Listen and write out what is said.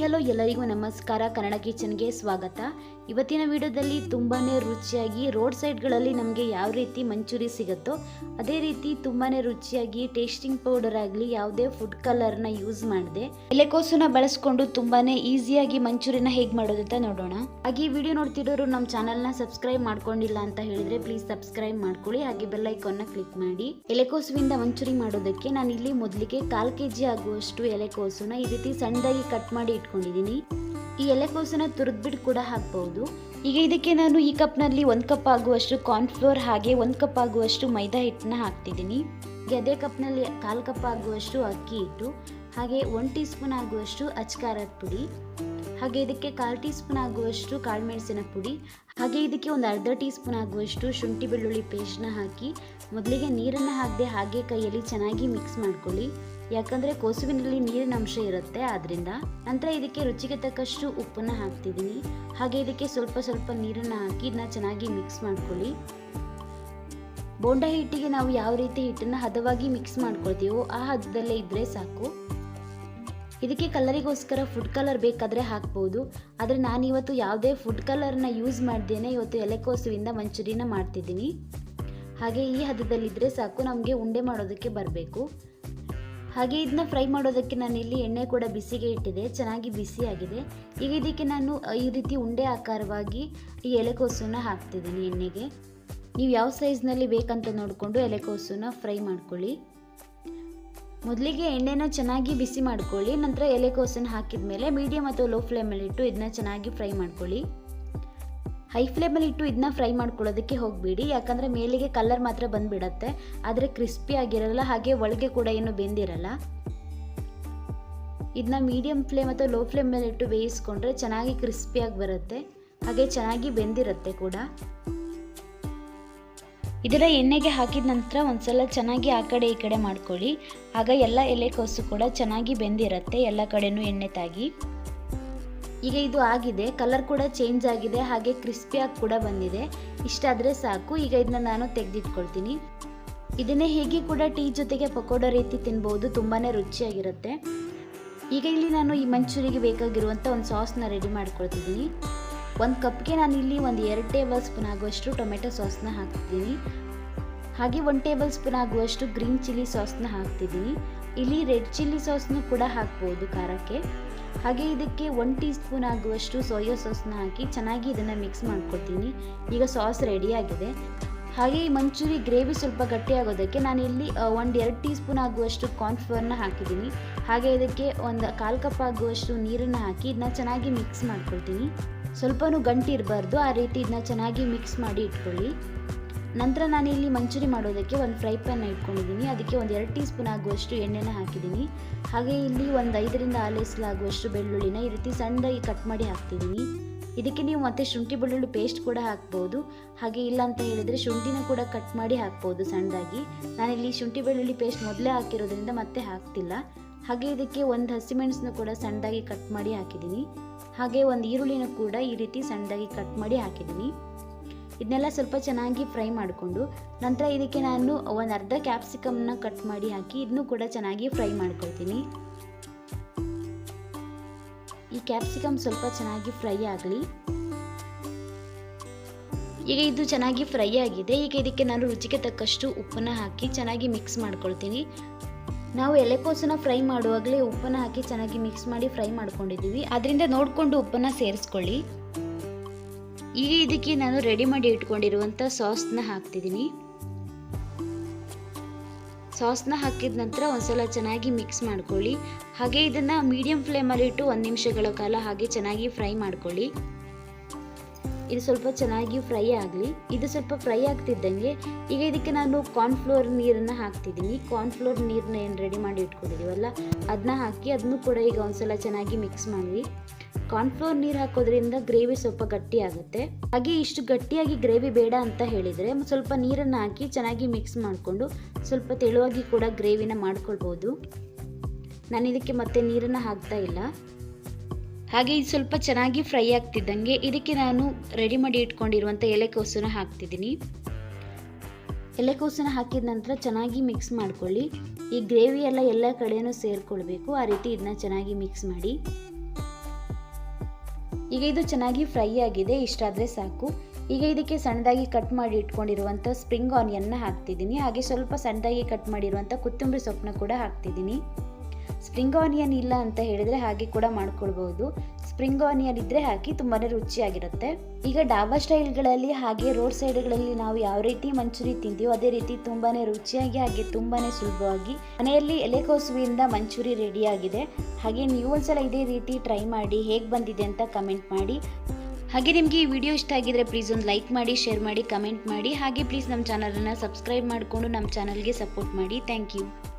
Hello ಎಲ್ಲರಿಗೂ ನಮಸ್ಕಾರ. ಕನ್ನಡ ಕಿಚನ್ಗೆ ಸ್ವಾಗತ. ಇವತ್ತಿನ ವಿಡಿಯೋದಲ್ಲಿ ತುಂಬಾ ರುಚಿಯಾಗಿ ರೋಡ್ ಸೈಡ್ಗಳಲ್ಲಿ ನಮಗೆ ಯಾವ ರೀತಿ ಮಂಚೂರಿ ಸಿಗುತ್ತೋ ಅದೇ ರೀತಿ ತುಂಬಾ ರುಚಿಯಾಗಿ ಟೇಸ್ಟಿಂಗ್ ಪೌಡರ್ ಆಗಲಿ ಯಾವುದೇ ಫುಡ್ ಕಲರ್ನ ಯೂಸ್ ಮಾಡಿದೆ. ಎಲೆಕೋಸನ್ನ ಬಳಸ್ಕೊಂಡು ತುಂಬಾ ಈಸಿಯಾಗಿ ಮಂಚೂರಿನ ಹೇಗೆ ಮಾಡೋದು ಅಂತ ನೋಡೋಣ. ಹಾಗೆ ವಿಡಿಯೋ ನೋಡ್ತಿರೋರು ನಮ್ಮ ಚಾನಲ್ನ ಸಬ್ಸ್ಕ್ರೈಬ್ ಮಾಡ್ಕೊಂಡಿಲ್ಲ ಅಂತ ಹೇಳಿದ್ರೆ ಪ್ಲೀಸ್ ಸಬ್ಸ್ಕ್ರೈಬ್ ಮಾಡ್ಕೊಳ್ಳಿ. ಹಾಗೆ ಬೆಲ್ ಐಕಾನ್ನ ಕ್ಲಿಕ್ ಮಾಡಿ. ಎಲೆಕೋಸುವಿಂದ ಮಂಚೂರಿ ಮಾಡೋದಕ್ಕೆ ನಾನು ಇಲ್ಲಿ ಮೊದಲಿಗೆ ಕಾಲು ಕೆ ಜಿ ಆಗುವಷ್ಟು ಎಲೆಕೋಸನ್ನ ಈ ರೀತಿ ಸಣ್ಣದಾಗಿ ಕಟ್ ಮಾಡಿ ಇಟ್ಕೊಂಡಿದ್ದೀನಿ ಈ ಎಲೆಕೋಸನ್ನ ತುರಿದ್ಬಿಟ್ಟು ಕೂಡ ಹಾಕ್ಬೋದು. ಈಗ ಇದಕ್ಕೆ ನಾನು ಈ ಕಪ್ನಲ್ಲಿ ಒಂದು ಕಪ್ ಆಗುವಷ್ಟು ಕಾರ್ನ್ಫ್ಲೋರ್ ಹಾಗೆ ಒಂದು ಕಪ್ ಆಗುವಷ್ಟು ಮೈದಾ ಹಿಟ್ಟನ್ನ ಹಾಕ್ತಿದ್ದೀನಿ. ಅದೇ ಕಪ್ನಲ್ಲಿ ಕಾಲು ಕಪ್ ಆಗುವಷ್ಟು ಅಕ್ಕಿ ಹಿಟ್ಟು, ಹಾಗೆ ಒನ್ ಟೀ ಸ್ಪೂನ್ ಆಗುವಷ್ಟು ಅಚ್ಕಾರದ ಪುಡಿ, ಹಾಗೆ ಇದಕ್ಕೆ ಕಾಲು ಟೀ ಸ್ಪೂನ್ ಆಗುವಷ್ಟು ಕಾಳುಮೆಣಸಿನ ಪುಡಿ, ಹಾಗೆ ಇದಕ್ಕೆ ಒಂದು ಅರ್ಧ ಟೀ ಸ್ಪೂನ್ ಆಗುವಷ್ಟು ಶುಂಠಿ ಬೆಳ್ಳುಳ್ಳಿ ಪೇಸ್ಟ್ನ ಹಾಕಿ ಮೊದಲಿಗೆ ನೀರನ್ನು ಹಾಕದೆ ಹಾಗೆ ಕೈಯಲ್ಲಿ ಚೆನ್ನಾಗಿ ಮಿಕ್ಸ್ ಮಾಡ್ಕೊಳ್ಳಿ. ಯಾಕಂದರೆ ಕೋಸುವಿನಲ್ಲಿ ನೀರಿನ ಅಂಶ ಇರುತ್ತೆ ಆದ್ದರಿಂದ ನಂತರ ಇದಕ್ಕೆ ರುಚಿಗೆ ತಕ್ಕಷ್ಟು ಉಪ್ಪನ್ನು ಹಾಕ್ತಿದ್ದೀನಿ. ಹಾಗೆ ಇದಕ್ಕೆ ಸ್ವಲ್ಪ ಸ್ವಲ್ಪ ನೀರನ್ನು ಹಾಕಿ ಇದನ್ನ ಚೆನ್ನಾಗಿ ಮಿಕ್ಸ್ ಮಾಡ್ಕೊಳ್ಳಿ. ಬೋಂಡ ಹಿಟ್ಟಿಗೆ ನಾವು ಯಾವ ರೀತಿ ಹಿಟ್ಟನ್ನು ಹದವಾಗಿ ಮಿಕ್ಸ್ ಮಾಡ್ಕೊಳ್ತೀವೋ ಆ ಹದದಲ್ಲೇ ಇದ್ದರೆ ಸಾಕು. ಇದಕ್ಕೆ ಕಲರಿಗೋಸ್ಕರ ಫುಡ್ ಕಲರ್ ಬೇಕಾದರೆ ಹಾಕ್ಬೋದು. ಆದರೆ ನಾನಿವತ್ತು ಯಾವುದೇ ಫುಡ್ ಕಲರ್ನ ಯೂಸ್ ಮಾಡ್ದೇನೆ ಇವತ್ತು ಎಲೆಕೋಸುವಿಂದ ಮಂಚೂರಿನ ಮಾಡ್ತಿದ್ದೀನಿ. ಹಾಗೆ ಈ ಹದದಲ್ಲಿದ್ದರೆ ಸಾಕು, ನಮಗೆ ಉಂಡೆ ಮಾಡೋದಕ್ಕೆ ಬರಬೇಕು. ಹಾಗೆ ಇದನ್ನ ಫ್ರೈ ಮಾಡೋದಕ್ಕೆ ನಾನು ಇಲ್ಲಿ ಎಣ್ಣೆ ಕೂಡ ಬಿಸಿಗೆ ಇಟ್ಟಿದೆ, ಚೆನ್ನಾಗಿ ಬಿಸಿಯಾಗಿದೆ ಈಗ ಇದಕ್ಕೆ ನಾನು ಈ ರೀತಿ ಉಂಡೆ ಆಕಾರವಾಗಿ ಈ ಎಲೆಕೋಸನ್ನ ಹಾಕ್ತಿದ್ದೀನಿ ಎಣ್ಣೆಗೆ. ನೀವು ಯಾವ ಸೈಜ್ನಲ್ಲಿ ಬೇಕಂತ ನೋಡಿಕೊಂಡು ಎಲೆಕೋಸನ್ನ ಫ್ರೈ ಮಾಡ್ಕೊಳ್ಳಿ. ಮೊದಲಿಗೆ ಎಣ್ಣೆನ ಚೆನ್ನಾಗಿ ಬಿಸಿ ಮಾಡ್ಕೊಳ್ಳಿ, ನಂತರ ಎಲೆಕೋಸನ್ನು ಹಾಕಿದ ಮೇಲೆ ಮೀಡಿಯಮ್ ಅಥವಾ ಲೋ ಫ್ಲೇಮಲ್ಲಿಟ್ಟು ಇದನ್ನ ಚೆನ್ನಾಗಿ ಫ್ರೈ ಮಾಡ್ಕೊಳ್ಳಿ. ಹೈ ಫ್ಲೇಮಲ್ಲಿ ಇಟ್ಟು ಇದನ್ನ ಫ್ರೈ ಮಾಡ್ಕೊಳ್ಳೋದಕ್ಕೆ ಹೋಗಬೇಡಿ. ಯಾಕಂದರೆ ಮೇಲಿಗೆ ಕಲರ್ ಮಾತ್ರ ಬಂದುಬಿಡತ್ತೆ. ಆದರೆ ಕ್ರಿಸ್ಪಿ ಆಗಿರಲ್ಲ, ಹಾಗೆ ಒಳಗೆ ಕೂಡ ಏನು ಬೆಂದಿರಲ್ಲ. ಇದನ್ನ ಮೀಡಿಯಮ್ ಫ್ಲೇಮ್ ಅಥವಾ ಲೋ ಫ್ಲೇಮಲ್ಲಿ ಇಟ್ಟು ಬೇಯಿಸ್ಕೊಂಡ್ರೆ ಚೆನ್ನಾಗಿ ಕ್ರಿಸ್ಪಿಯಾಗಿ ಬರುತ್ತೆ. ಹಾಗೆ ಚೆನ್ನಾಗಿ ಬೆಂದಿರುತ್ತೆ ಕೂಡ. ಇದರ ಎಣ್ಣೆಗೆ ಹಾಕಿದ ನಂತರ ಒಂದ್ಸಲ ಚೆನ್ನಾಗಿ ಆ ಕಡೆ ಈ ಕಡೆ ಮಾಡ್ಕೊಳ್ಳಿ. ಆಗ ಎಲ್ಲ ಎಲೆಕೋಸು ಕೂಡ ಚೆನ್ನಾಗಿ ಬೆಂದಿರುತ್ತೆ, ಎಲ್ಲ ಕಡೆನೂ ಎಣ್ಣೆ ತಾಗಿ. ಈಗ ಇದು ಆಗಿದೆ ಕಲರ್ ಕೂಡ ಚೇಂಜ್ ಆಗಿದೆ, ಹಾಗೆ ಕ್ರಿಸ್ಪಿಯಾಗಿ ಕೂಡ ಬಂದಿದೆ. ಇಷ್ಟಾದರೆ ಸಾಕು, ಈಗ ಇದನ್ನ ನಾನು ತೆಗೆದಿಟ್ಕೊಳ್ತೀನಿ. ಇದನ್ನೇ ಹೇಗೆ ಕೂಡ ಟೀ ಜೊತೆಗೆ ಪಕೋಡ ರೀತಿ ತಿನ್ಬೋದು ತುಂಬಾ ರುಚಿಯಾಗಿರುತ್ತೆ. ಈಗ ಇಲ್ಲಿ ನಾನು ಈ ಮಂಚೂರಿಗೆ ಬೇಕಾಗಿರುವಂಥ ಒಂದು ಸಾಸ್ನ ರೆಡಿ ಮಾಡ್ಕೊಳ್ತಿದ್ದೀನಿ. ಒಂದು ಕಪ್ಗೆ ನಾನು ಇಲ್ಲಿ ಒಂದು ಎರಡು ಟೇಬಲ್ ಸ್ಪೂನ್ ಆಗುವಷ್ಟು ಟೊಮೆಟೊ ಸಾಸ್ನ ಹಾಕ್ತಿದ್ದೀನಿ. ಹಾಗೆ ಒಂದು ಟೇಬಲ್ ಸ್ಪೂನ್ ಆಗುವಷ್ಟು ಗ್ರೀನ್ ಚಿಲ್ಲಿ ಸಾಸ್ನ ಹಾಕ್ತಿದ್ದೀನಿ. ಇಲ್ಲಿ ರೆಡ್ ಚಿಲ್ಲಿ ಸಾಸ್ನು ಕೂಡ ಹಾಕ್ಬೋದು ಖಾರಕ್ಕೆ. ಹಾಗೆ ಇದಕ್ಕೆ ಒನ್ ಟೀ ಸ್ಪೂನ್ ಆಗುವಷ್ಟು ಸೋಯಾ ಸಾಸ್ನ ಹಾಕಿ ಚೆನ್ನಾಗಿ ಇದನ್ನು ಮಿಕ್ಸ್ ಮಾಡ್ಕೊತೀನಿ ಈಗ ಸಾಸ್ ರೆಡಿಯಾಗಿದೆ ಹಾಗೆ ಈ ಮಂಚೂರಿ ಗ್ರೇವಿ ಸ್ವಲ್ಪ ಗಟ್ಟಿಯಾಗೋದಕ್ಕೆ ನಾನು ಇಲ್ಲಿ ಒಂದು ಎರಡು ಟೀ ಸ್ಪೂನ್ ಆಗುವಷ್ಟು ಕಾರ್ನ್ಫ್ಲೋರ್ನ ಹಾಕಿದ್ದೀನಿ. ಹಾಗೆ ಇದಕ್ಕೆ ಒಂದು ಕಾಲು ಕಪ್ ಆಗುವಷ್ಟು ನೀರನ್ನು ಹಾಕಿ ಇದನ್ನ ಚೆನ್ನಾಗಿ ಮಿಕ್ಸ್ ಮಾಡ್ಕೊಳ್ತೀನಿ ಸ್ವಲ್ಪನೂ ಗಂಟು ಇರಬಾರ್ದು, ಆ ರೀತಿ ಇದನ್ನ ಚೆನ್ನಾಗಿ ಮಿಕ್ಸ್ ಮಾಡಿ ಇಟ್ಕೊಳ್ಳಿ. ನಂತರ ನಾನು ಇಲ್ಲಿ ಮಂಚೂರಿ ಮಾಡೋದಕ್ಕೆ ಒಂದು ಫ್ರೈ ಪ್ಯಾನ್ ಇಟ್ಕೊಂಡಿದ್ದೀನಿ. ಅದಕ್ಕೆ ಒಂದು ಎರಡು ಟೀ ಸ್ಪೂನ್ ಆಗುವಷ್ಟು ಎಣ್ಣೆನ ಹಾಕಿದ್ದೀನಿ. ಹಾಗೆ ಇಲ್ಲಿ ಒಂದು ಐದರಿಂದ ಆರು ಬೆಳ್ಳುಳ್ಳಿನ ಈ ರೀತಿ ಸಣ್ಣದಾಗಿ ಕಟ್ ಮಾಡಿ ಹಾಕ್ತಿದ್ದೀನಿ. ಇದಕ್ಕೆ ನೀವು ಮತ್ತೆ ಶುಂಠಿ ಬೆಳ್ಳುಳ್ಳಿ ಪೇಸ್ಟ್ ಕೂಡ ಹಾಕ್ಬೋದು. ಹಾಗೆ ಇಲ್ಲ ಅಂತ ಹೇಳಿದರೆ ಶುಂಠಿನ ಕೂಡ ಕಟ್ ಮಾಡಿ ಹಾಕ್ಬೋದು ಸಣ್ಣದಾಗಿ. ನಾನಿಲ್ಲಿ ಶುಂಠಿ ಬೆಳ್ಳುಳ್ಳಿ ಪೇಸ್ಟ್ ಮೊದಲೇ ಹಾಕಿರೋದ್ರಿಂದ ಮತ್ತೆ ಹಾಕ್ತಿಲ್ಲ. ಹಾಗೆ ಇದಕ್ಕೆ ಒಂದು ಹಸಿಮೆಣಸನ್ನು ಕೂಡ ಸಣ್ಣದಾಗಿ ಕಟ್ ಮಾಡಿ ಹಾಕಿದ್ದೀನಿ. ಹಾಗೆ ಒಂದು ಈರುಳ್ಳಿನ ಕೂಡ ಈ ರೀತಿ ಸಣ್ಣದಾಗಿ ಕಟ್ ಮಾಡಿ ಹಾಕಿದ್ದೀನಿ. ಇದನ್ನೆಲ್ಲ ಸ್ವಲ್ಪ ಚೆನ್ನಾಗಿ ಫ್ರೈ ಮಾಡಿಕೊಂಡು ನಂತರ ಇದಕ್ಕೆ ನಾನು ಒಂದು ಅರ್ಧ ಕ್ಯಾಪ್ಸಿಕಮ್ನ ಕಟ್ ಮಾಡಿ ಹಾಕಿ ಇದನ್ನು ಕೂಡ ಚೆನ್ನಾಗಿ ಫ್ರೈ ಮಾಡ್ಕೊಳ್ತೀನಿ. ಈ ಕ್ಯಾಪ್ಸಿಕಮ್ ಸ್ವಲ್ಪ ಚೆನ್ನಾಗಿ ಫ್ರೈ ಆಗಲಿ. ಈಗ ಇದು ಚೆನ್ನಾಗಿ ಫ್ರೈ ಆಗಿದೆ. ಈಗ ಇದಕ್ಕೆ ನಾನು ರುಚಿಗೆ ತಕ್ಕಷ್ಟು ಉಪ್ಪನ್ನು ಹಾಕಿ ಚೆನ್ನಾಗಿ ಮಿಕ್ಸ್ ಮಾಡ್ಕೊಳ್ತೀನಿ. ನಾವು ಎಲೆಕೋಸನ್ನ ಫ್ರೈ ಮಾಡುವಾಗಲೇ ಉಪ್ಪನ್ನು ಹಾಕಿ ಚೆನ್ನಾಗಿ ಮಿಕ್ಸ್ ಮಾಡಿ ಫ್ರೈ ಮಾಡ್ಕೊಂಡಿದ್ದೀವಿ. ಅದರಿಂದ ನೋಡಿಕೊಂಡು ಉಪ್ಪನ್ನು ಸೇರಿಸ್ಕೊಳ್ಳಿ. ಈಗ ಇದಕ್ಕೆ ನಾನು ರೆಡಿ ಮಾಡಿ ಇಟ್ಕೊಂಡಿರುವಂಥ ಸಾಸ್ನ ಹಾಕ್ತಿದ್ದೀನಿ ಸಾಸ್ನ ಹಾಕಿದ ನಂತರ ಒಂದ್ಸಲ ಚೆನ್ನಾಗಿ ಮಿಕ್ಸ್ ಮಾಡ್ಕೊಳ್ಳಿ. ಹಾಗೆ ಇದನ್ನು ಮೀಡಿಯಂ ಫ್ಲೇಮಲ್ಲಿ ಇಟ್ಟು ಒಂದು ನಿಮಿಷಗಳ ಕಾಲ ಹಾಗೆ ಚೆನ್ನಾಗಿ ಫ್ರೈ ಮಾಡ್ಕೊಳ್ಳಿ. ಇದು ಸ್ವಲ್ಪ ಚೆನ್ನಾಗಿ ಫ್ರೈ ಆಗಲಿ. ಇದು ಸ್ವಲ್ಪ ಫ್ರೈ ಆಗ್ತಿದ್ದಂಗೆ ಈಗ ಇದಕ್ಕೆ ನಾನು ಕಾರ್ನ್ಫ್ಲೋರ್ ನೀರನ್ನು ಹಾಕ್ತಿದ್ದೀನಿ ಕಾರ್ನ್ಫ್ಲೋರ್ ನೀರನ್ನ ಏನು ರೆಡಿ ಮಾಡಿ ಇಟ್ಕೊಂಡಿದ್ದೀವಲ್ಲ ಅದನ್ನ ಹಾಕಿ ಅದನ್ನು ಕೂಡ ಈಗ ಒಂದ್ಸಲ ಚೆನ್ನಾಗಿ ಮಿಕ್ಸ್ ಮಾಡಿ ಕಾರ್ನ್ಫ್ಲೋರ್ ನೀರು ಹಾಕೋದ್ರಿಂದ ಗ್ರೇವಿ ಸ್ವಲ್ಪ ಗಟ್ಟಿಯಾಗುತ್ತೆ. ಹಾಗೆ ಇಷ್ಟು ಗಟ್ಟಿಯಾಗಿ ಗ್ರೇವಿ ಬೇಡ ಅಂತ ಹೇಳಿದರೆ ಸ್ವಲ್ಪ ನೀರನ್ನು ಹಾಕಿ ಚೆನ್ನಾಗಿ ಮಿಕ್ಸ್ ಮಾಡಿಕೊಂಡು ಸ್ವಲ್ಪ ತೆಳುವಾಗಿ ಕೂಡ ಗ್ರೇವಿನ ಮಾಡ್ಕೊಳ್ಬೋದು. ನಾನು ಇದಕ್ಕೆ ಮತ್ತೆ ನೀರನ್ನು ಹಾಕ್ತಾ ಇಲ್ಲ. ಹಾಗೆ ಇದು ಸ್ವಲ್ಪ ಚೆನ್ನಾಗಿ ಫ್ರೈ ಆಗ್ತಿದ್ದಂಗೆ ಇದಕ್ಕೆ ನಾನು ರೆಡಿ ಮಾಡಿ ಇಟ್ಕೊಂಡಿರುವಂಥ ಎಲೆಕೋಸನ್ನ ಹಾಕ್ತಿದ್ದೀನಿ. ಎಲೆಕೋಸನ್ನ ಹಾಕಿದ ನಂತರ ಚೆನ್ನಾಗಿ ಮಿಕ್ಸ್ ಮಾಡ್ಕೊಳ್ಳಿ. ಈ ಗ್ರೇವಿ ಎಲ್ಲ ಎಲ್ಲ ಕಡೆಯೂ ಸೇರಿಕೊಳ್ಬೇಕು. ಆ ರೀತಿ ಇದನ್ನ ಚೆನ್ನಾಗಿ ಮಿಕ್ಸ್ ಮಾಡಿ. ಈಗ ಇದು ಚೆನ್ನಾಗಿ ಫ್ರೈ ಆಗಿದೆ ಇಷ್ಟಾದರೆ ಸಾಕು. ಈಗ ಇದಕ್ಕೆ ಸಣ್ಣದಾಗಿ ಕಟ್ ಮಾಡಿ ಇಟ್ಕೊಂಡಿರುವಂಥ ಸ್ಪ್ರಿಂಗ್ ಆನಿಯನ್ನ ಹಾಕ್ತಿದ್ದೀನಿ. ಹಾಗೆ ಸ್ವಲ್ಪ ಸಣ್ಣದಾಗಿ ಕಟ್ ಮಾಡಿರುವಂಥ ಕೊತ್ತಂಬರಿ ಸೊಪ್ಪನ್ನ ಕೂಡ ಹಾಕ್ತಿದ್ದೀನಿ. ಸ್ಪ್ರಿಂಗ್ ಆನಿಯನ್ ಇಲ್ಲ ಅಂತ ಹೇಳಿದರೆ ಹಾಗೆ ಕೂಡ ಮಾಡ್ಕೊಳ್ಬಹುದು. ಸ್ಪ್ರಿಂಗ್ ಆನಿಯನ್ ಇದ್ದರೆ ಹಾಕಿ ತುಂಬಾ ರುಚಿಯಾಗಿರುತ್ತೆ. ಈಗ ಡಾಬಾ ಸ್ಟೈಲ್ಗಳಲ್ಲಿ ಹಾಗೆ ರೋಡ್ ಸೈಡ್ಗಳಲ್ಲಿ ನಾವು ಯಾವ ರೀತಿ ಮಂಚೂರಿ ತಿಂತೀವೋ ಅದೇ ರೀತಿ ತುಂಬಾ ರುಚಿಯಾಗಿ ಹಾಗೆ ತುಂಬಾ ಸುಲಭವಾಗಿ ಮನೆಯಲ್ಲಿ ಎಲೆಕೋಸುವಿಂದ ಮಂಚೂರಿ ರೆಡಿಯಾಗಿದೆ. ಹಾಗೆ ನೀವು ಒಂದ್ಸಲ ಇದೇ ರೀತಿ ಟ್ರೈ ಮಾಡಿ ಹೇಗೆ ಬಂದಿದೆ ಅಂತ ಕಮೆಂಟ್ ಮಾಡಿ. ಹಾಗೆ ನಿಮಗೆ ಈ ವಿಡಿಯೋ ಇಷ್ಟ ಆಗಿದ್ರೆ ಪ್ಲೀಸ್ ಒಂದು ಲೈಕ್ ಮಾಡಿ, ಶೇರ್ ಮಾಡಿ, ಕಮೆಂಟ್ ಮಾಡಿ. ಹಾಗೆ ಪ್ಲೀಸ್ ನಮ್ಮ ಚಾನಲನ್ನು ಸಬ್ಸ್ಕ್ರೈಬ್ ಮಾಡಿಕೊಂಡು ನಮ್ಮ ಚಾನಲ್ಗೆ ಸಪೋರ್ಟ್ ಮಾಡಿ. Thank you.